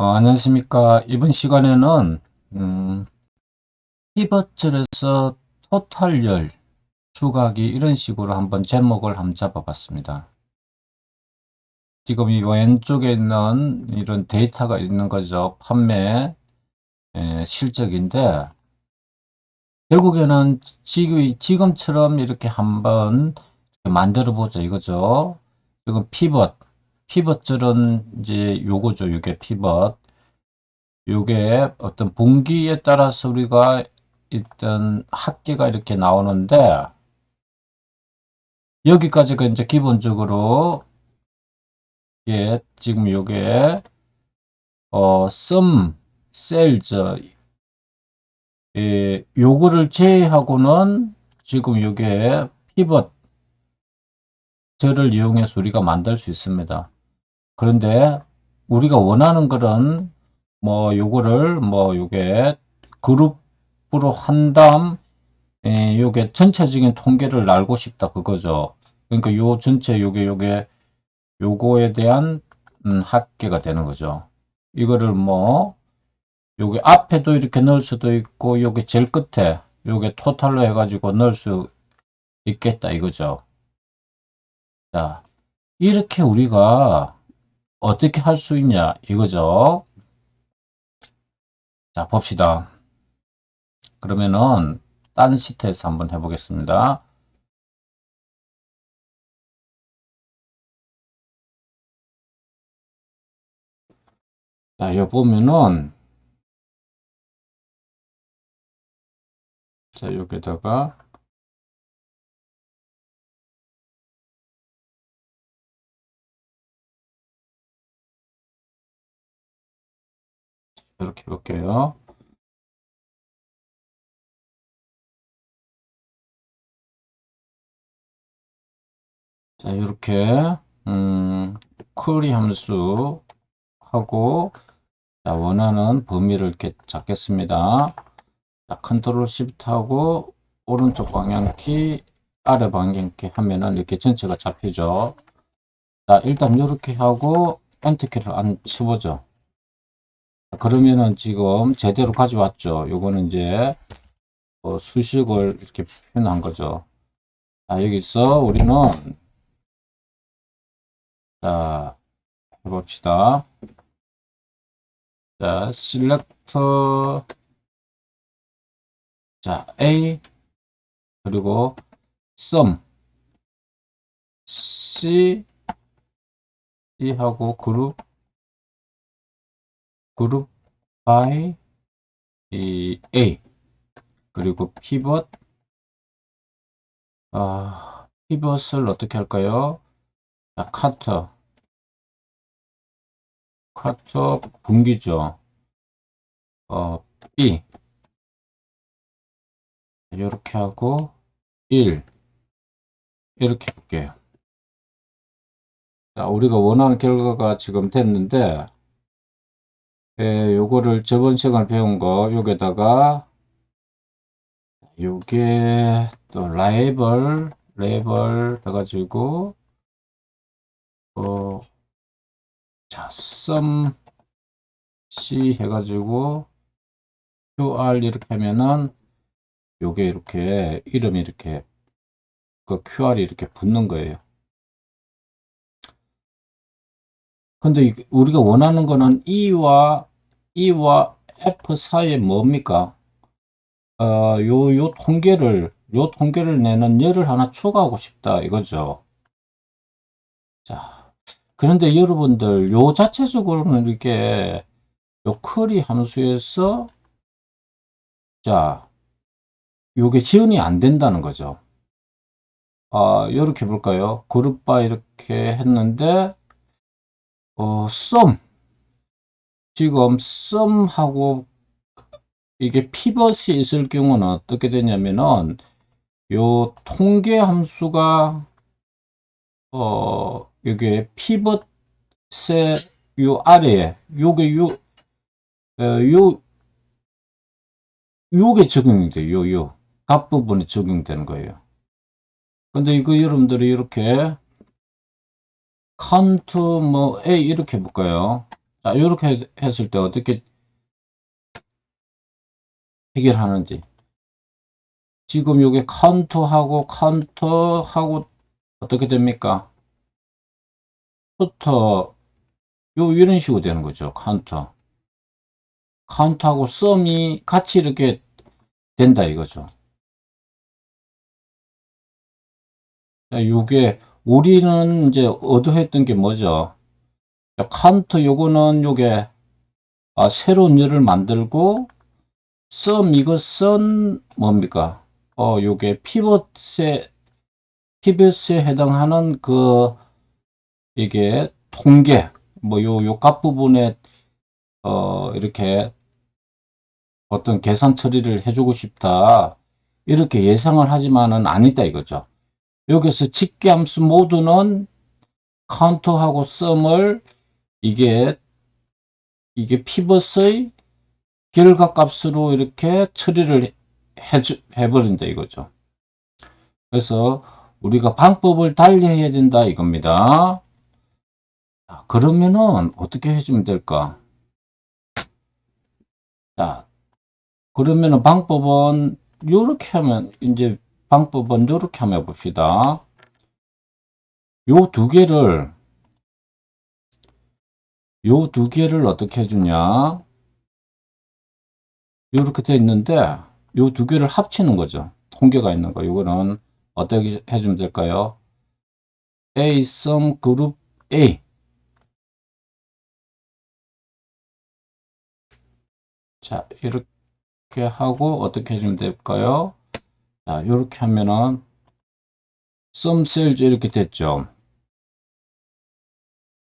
어, 안녕하십니까. 이번 시간에는, 음, 피벗절에서 토탈열, 추가하기 이런 식으로 한번 제목을 한번 잡아봤습니다. 지금 이 왼쪽에 있는 이런 데이터가 있는 거죠. 판매 에, 실적인데, 결국에는 지금, 지금 처럼 이렇게 한번 만들어 보자 이거죠. 지금 피벗, 피벗절은 이제 요거죠. 요게 피벗. 요게 어떤 분기에 따라서 우리가 일단 합계가 이렇게 나오는데 여기까지가 이제 기본적으로 예, 지금 요게 어, sum, 예, 요거를 제외하고는 지금 요게 피벗 절을 이용해서 우리가 만들 수 있습니다. 그런데 우리가 원하는 거는 뭐 요거를 뭐 요게 그룹으로 한 다음 에, 요게 전체적인 통계를 알고 싶다 그거죠. 그러니까 요 전체 요게 요게 요거에 대한 음, 합계가 되는 거죠. 이거를 뭐 요게 앞에도 이렇게 넣을 수도 있고 요게 제일 끝에 요게 토탈로 해가지고 넣을 수 있겠다 이거죠. 자 이렇게 우리가 어떻게 할 수 있냐 이거죠. 자 봅시다. 그러면은 딴 시트에서 한번 해보겠습니다. 자, 여기 보면은 자, 여기다가 이렇게 볼게요. 자, 이렇게 음, 쿼리 함수 하고 자, 원하는 범위를 이렇게 잡겠습니다. 자, 컨트롤 시프트 하고 오른쪽 방향키 아래 방향키 하면은 이렇게 전체가 잡히죠. 자, 일단 이렇게 하고 엔터키를 안 쳐보죠. 그러면은 지금 제대로 가져왔죠. 요거는 이제 어, 수식을 이렇게 표현한 거죠. 자, 여기서 우리는 자, 해봅시다. 자, select 자, A 그리고 sum C C 하고 그룹 그룹 by 이 A 그리고 pivot 아, pivot을 어떻게 할까요? 자, 카터 카터 분기죠. 어, B 이렇게 하고 1 이렇게 볼게요. 자, 우리가 원하는 결과가 지금 됐는데 예, 요거를 저번 시간 배운 거 요게다가 요게 또 라이벌 레이벌 해가지고 어, 자, sum c 해가지고 qr 이렇게 하면은 요게 이렇게 이름이 이렇게 그 qr이 이렇게 붙는 거예요. 근데 이- 우리가 원하는 거는 e와 e와 f 사이에 뭡니까? 어, 요, 요 통계를, 요 통계를 내는 열을 하나 추가하고 싶다, 이거죠. 자, 그런데 여러분들, 요 자체적으로는 이렇게, 요 커리 함수에서, 자, 요게 지원이 안 된다는 거죠. 아, 요렇게 볼까요? 그룹 바 이렇게 했는데, 어, 썸. 지금 썸하고 이게 피벗이 있을 경우는 어떻게 되냐면은 요 통계 함수가 어 이게 피벗의 요 아래에 요게 요 어, 요 요게 적용이 돼요. 요, 요. 값 부분에 적용되는 거예요. 근데 이거 여러분들이 이렇게 카운트 뭐 A 이렇게 해볼까요? 자, 이렇게 했을 때 어떻게 해결하는지. 지금 요게 카운트하고 카운트하고 어떻게 됩니까? 부터 요 이런 식으로 되는 거죠. 카운터. 카운트하고 썸이 같이 이렇게 된다 이거죠. 자, 요게 우리는 이제 얻어했던 게 뭐죠? 자, 카운트 요거는 요게 아, 새로운 열을 만들고 썸 이것은 뭡니까? 어, 요게 피벗에 피벗에 해당하는 그 이게 통계 뭐요 요 값 부분에 어 이렇게 어떤 계산 처리를 해주고 싶다 이렇게 예상을 하지만은 아니다 이거죠. 여기서 직계함수 모두는 카운트하고 썸을 이게 이게 피벗의 결과값으로 이렇게 처리를 해주, 해버린다 이거죠. 그래서 우리가 방법을 달리 해야 된다 이겁니다. 자, 그러면은 어떻게 해주면 될까? 자, 그러면은 방법은 이렇게 하면 이제 방법은 이렇게 한번 해봅시다. 요 두 개를 요 두 개를 어떻게 해주냐? 이렇게 돼 있는데 요 두 개를 합치는 거죠. 통계가 있는 거. 요거는 어떻게 해주면 될까요? A sum 그룹 A 자 이렇게 하고 어떻게 해주면 될까요? 자 이렇게 하면은 sum cells 이렇게 됐죠.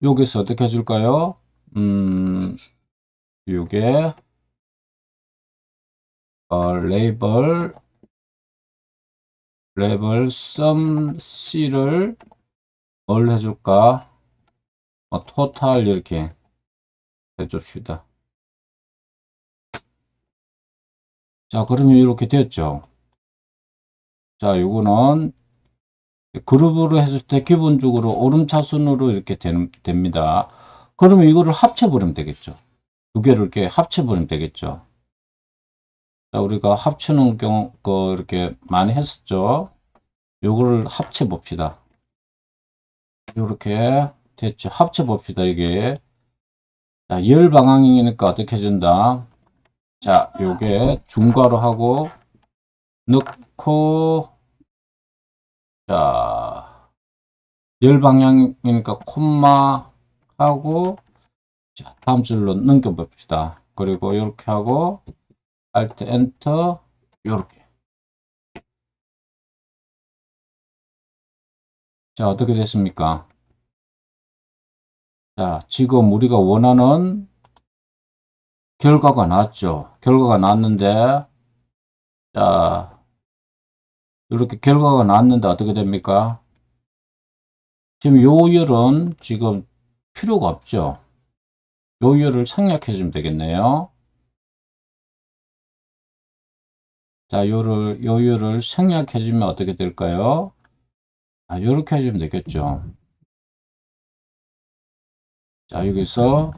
여기서 어떻게 해줄까요? 음 요게 어, 레이블 레이블 sum c를 뭘 해줄까? 어, 토탈 이렇게 해줍시다. 자, 그러면 이렇게 됐죠. 자, 요거는 그룹으로 했을 때 기본적으로 오름차순으로 이렇게 된, 됩니다. 그러면 이거를 합쳐버리면 되겠죠. 두 개를 이렇게 합쳐버리면 되겠죠. 자, 우리가 합치는 경우, 거 이렇게 많이 했었죠. 요거를 합쳐 봅시다. 요렇게 됐죠. 합쳐 봅시다, 이게. 자, 열 방향이니까 어떻게 해준다? 자, 요게 중괄호 하고, 넣고, 자, 열 방향이니까 콤마 하고, 자, 다음 줄로 넘겨 봅시다. 그리고 이렇게 하고, Alt 엔터 요렇게. 자 어떻게 됐습니까? 자 지금 우리가 원하는 결과가 나왔죠. 결과가 나왔는데 자 이렇게 결과가 나왔는데 어떻게 됩니까 지금 요열은 지금 필요가 없죠 요열을 생략해 주면 되겠네요 자, 요를, 요율을 생략해 주면 어떻게 될까요? 아, 요렇게 해주면 되겠죠. 자, 여기서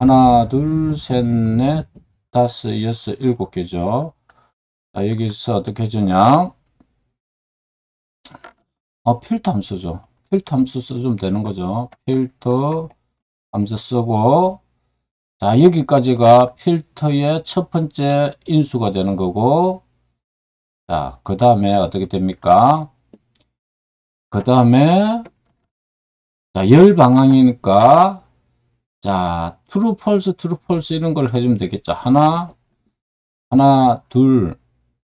하나, 둘, 셋, 넷, 다섯, 여섯, 일곱 개죠. 자, 여기서 어떻게 해주냐? 어, 필터 함수 죠. 필터 함수 써주면 되는 거죠. 필터 함수 쓰고, 자, 여기까지가 필터의 첫 번째 인수가 되는 거고, 자, 그 다음에 어떻게 됩니까? 그 다음에, 자, 열 방향이니까, 자, true, false, true, false 이런 걸 해주면 되겠죠. 하나, 하나, 둘,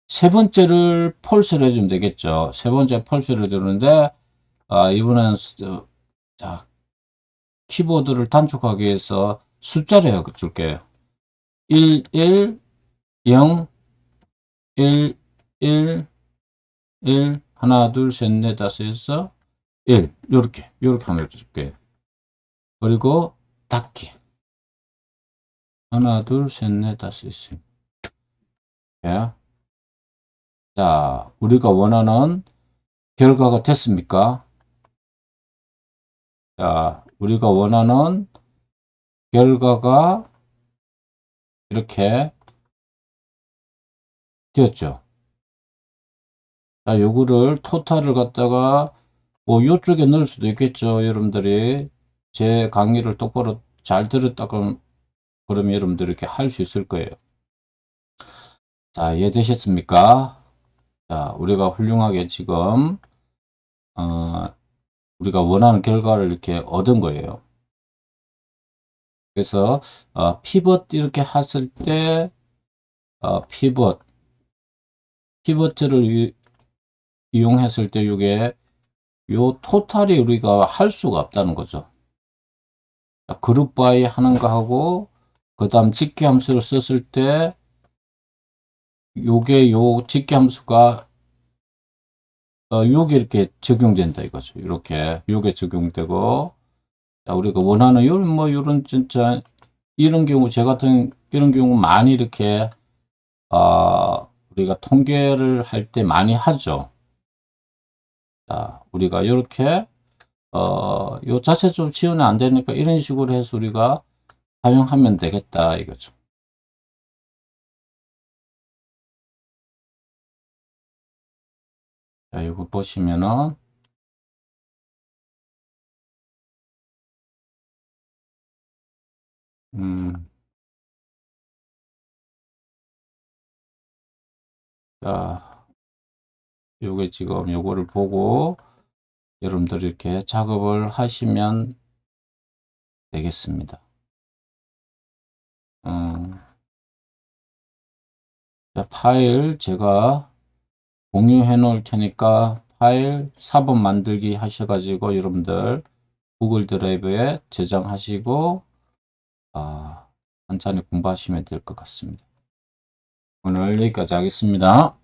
세 번째를 false를 해주면 되겠죠. 세 번째 false를 주는데, 아, 이번엔, 자, 키보드를 단축하기 위해서 숫자를 줄게요. 1, 1, 0, 1, 1, 1, 하나, 둘, 셋, 넷, 다섯, 여섯, 1. 요렇게, 요렇게 한번 줄게요. 그리고 닫기. 하나, 둘, 셋, 넷, 다섯, 여섯. 예. 자, 우리가 원하는 결과가 됐습니까? 자, 우리가 원하는 결과가 이렇게 되었죠. 자, 요거를 토탈을 갖다가 뭐 요쪽에 넣을 수도 있겠죠. 여러분들이 제 강의를 똑바로 잘 들었다고 그러면 여러분들 이렇게 할 수 있을 거예요. 자, 이해되셨습니까? 자, 우리가 훌륭하게 지금 어, 우리가 원하는 결과를 이렇게 얻은 거예요. 그래서 어, 피벗 이렇게 했을 때 어, 피벗 피벗을 이- 이용했을 때 이게 요 토탈이 우리가 할 수가 없다는 거죠. 자, 그룹 바이 하는 거 하고 그 다음 직계 함수를 썼을 때 요게 요 직계 함수가 어, 요게 이렇게 적용된다 이거죠. 이렇게 요게 적용되고 자, 우리가 원하는 요런 뭐 요런 진짜 이런 경우 제 같은 이런 경우 많이 이렇게 아 우리가 통계를 할 때 많이 하죠. 자, 우리가 이렇게 어, 요 자체 좀 지원이 안 되니까 이런 식으로 해서 우리가 사용하면 되겠다 이거죠. 자, 이거 보시면은 음, 자, 요게 지금 요거를 보고 여러분들 이렇게 작업을 하시면 되겠습니다. 음, 자, 파일 제가 공유해 놓을 테니까 파일 4번 만들기 하셔가지고 여러분들 구글 드라이브에 저장하시고 아, 천천히 공부하시면 될 것 같습니다. 오늘 여기까지 하겠습니다.